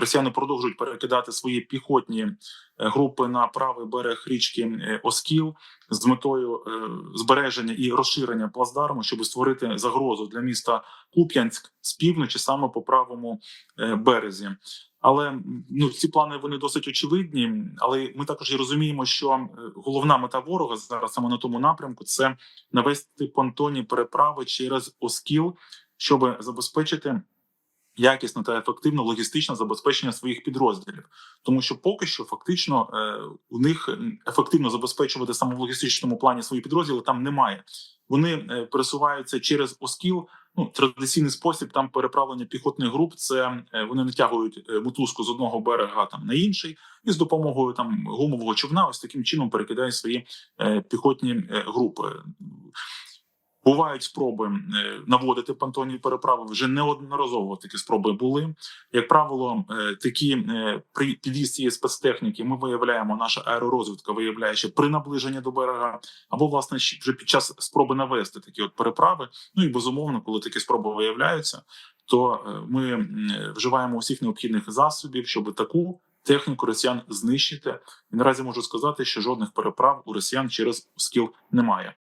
росіяни продовжують перекидати свої піхотні е, групи на правий берег річки е, Оскіл з метою е, збереження і розширення плацдарму, щоб створити загрозу для міста Куп'янськ з півночі, саме по правому березі. Але ну ці плани вони досить очевидні. Але ми також і розуміємо, що головна мета ворога зараз саме на тому напрямку це навести понтонні переправи через Оскіл, щоб забезпечити якісне та ефективне логістичне забезпечення своїх підрозділів, тому що поки що фактично е, у них ефективно забезпечувати саме в логістичному плані свої підрозділи там немає. Вони е, пересуваються через Оскіл. Ну, традиційний спосіб там переправлення піхотних груп. Це е, вони натягують мотузку з одного берега там на інший, і з допомогою там гумового човна, ось таким чином перекидають свої е, піхотні групи. Бувають спроби е, наводити понтонні переправи. Вже неодноразово такі спроби були. Як правило, е, такі е, при під'їзд цієї спецтехніки ми виявляємо, наша аеророзвідка виявляє, що при наближенні до берега, або власне вже під час спроби навести такі от переправи. Ну і безумовно, коли такі спроби виявляються, то ми вживаємо усіх необхідних засобів, щоб таку техніку росіян знищити. І наразі можу сказати, що жодних переправ у росіян через скіл немає.